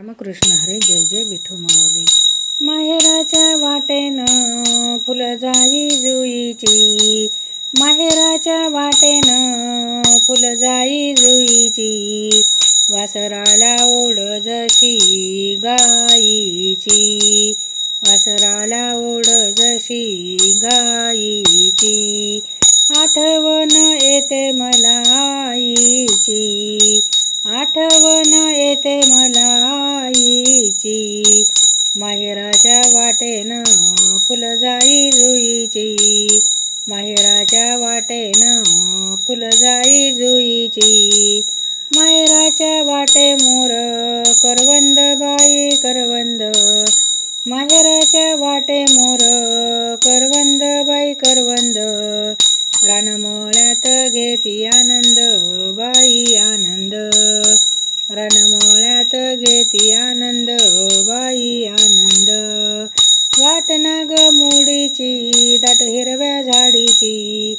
रामकृष्ण हरे जय जय विठू माऊली. माहेराच्या वाटेनं फुल जाई जुईची. माहेराच्या वाटेनं फुल जाई जुईची. वासराला ओढ जशी गाईची. वासराला ओढ जशी गाईची. वाटेन फुल जाई जुईची. माहेराच्या वाटेन फुल जाई जुईची. माहेराच्या वाटे मोर करवंद बाई करवंद. माहेराच्या वाटे मोर करवंद बाई करवंद. रानमोळ्यात घेती आनंद बाई आनंद. हिरव्या झाडीची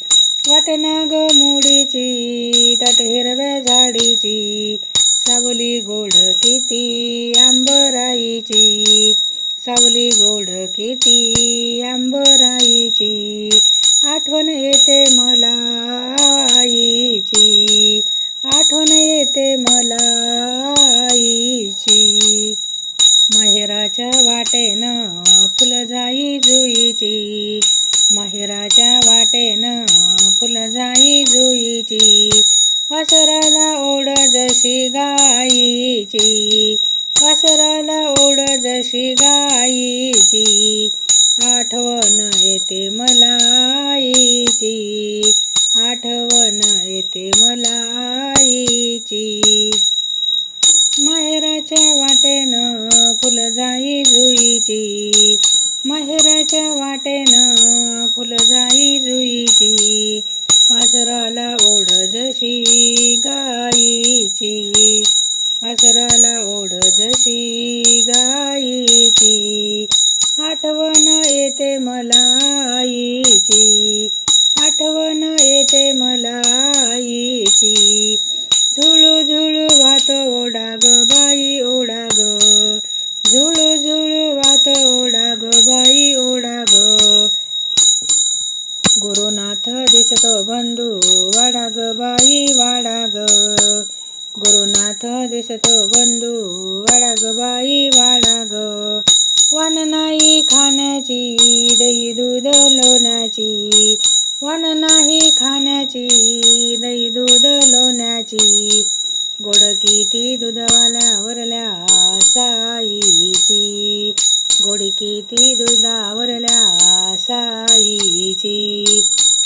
वाटना ग मुडीची दाट हिरव्या झाडीची सावली गोड किती आंबराईची सावली गोड किती आंबराईची आठवण येते मला आईची आठवण येते मला आईची. माहेराच्या वाटेनं फुलं जाई जुईची जुईची वासराला ओढ जशी गाईची वासराला ओढ जशी गाईची आठवण येते मला आईची. आठवण येते मला आईची. माहेराच्या वाटेनं फुल जाई जुईची. माहेराच्या वाटेनं फुल जाई जुईची. वासराला जशी गुरुनाथ दिसतो बंधू वाडा ग बाई वाडा ग गुरुनाथ दिसतो बंधू वाडा ग बाई वाडा ग वान नाही खाण्याची दही दूध लोण्याची. वान नाही खाण्याची दही दूध लोण्याची. गोड किती दुधावाल्यावरल्या साईची. गोडी किती दुधावरल्या साईची.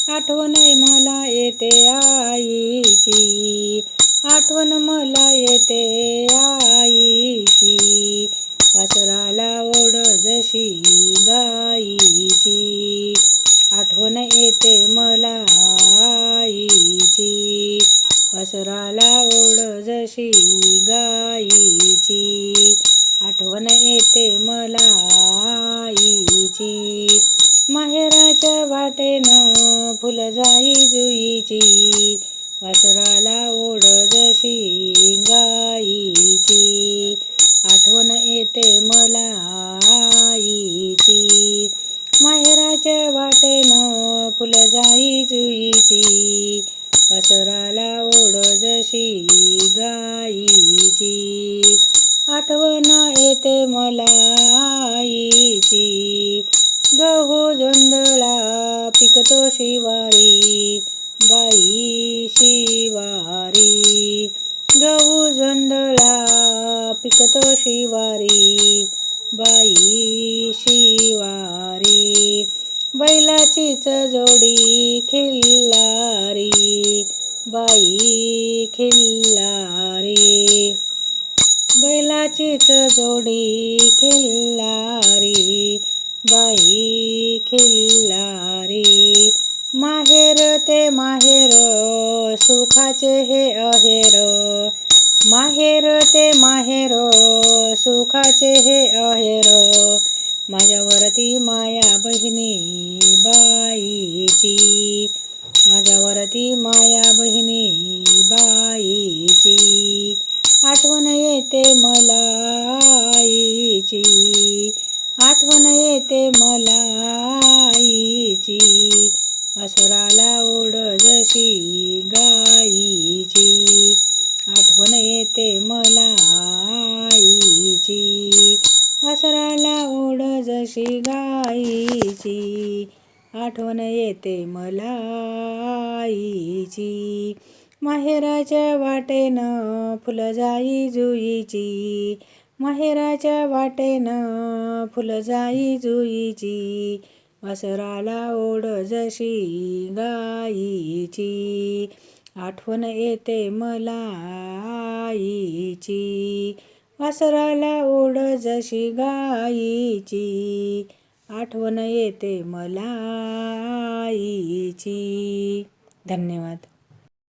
आठवण मला येते आईची. आठवण मला येते आईची. वासराला ओढ जशी गाईची. आठवण येते मला आईची. वासराला ओढ जशी गाईची. आठवण येते मला जुईची माहेराच्या वाटेनं फुल जाई जुईची. वासराला ओढ जशी गाईची. आठवण येते मला आईची. माहेराच्या वाटेनं फुल जाई जुईची. वासराला ओढ जशी गाईची. आठवण येते मला आईची. गहू हो जोंधळा पिकतो शिवारी बाई शिवारी. गहू जोंधळा पिकतो शिवारी बाई शिवारी. बैलाचीच जोडी खिल्लारी बाई खिल्लारी. बैलाचीच जोडी खिल्लारी. बाई खिल्लारी. माहेर ते माहेर सुखाचे हे अहेर. माहेर ते माहेर सुखाचे हे अहेर. माझ्यावरती माया बहिणी बाईची. माझ्यावरती माया बहिणी बाईची. आठवण येते मला आईची. आठवण येते मला आईची. माहेराच्या वाटेनं फुलं जाई जुईची. माहेराच्या वाटेनं फुलं जाई जुईची. वासराला ओढ जशी गाईची. आठवण येते मला आईची. वासराला ओढ जशी गाईची. आठवण येते मला आईची. धन्यवाद.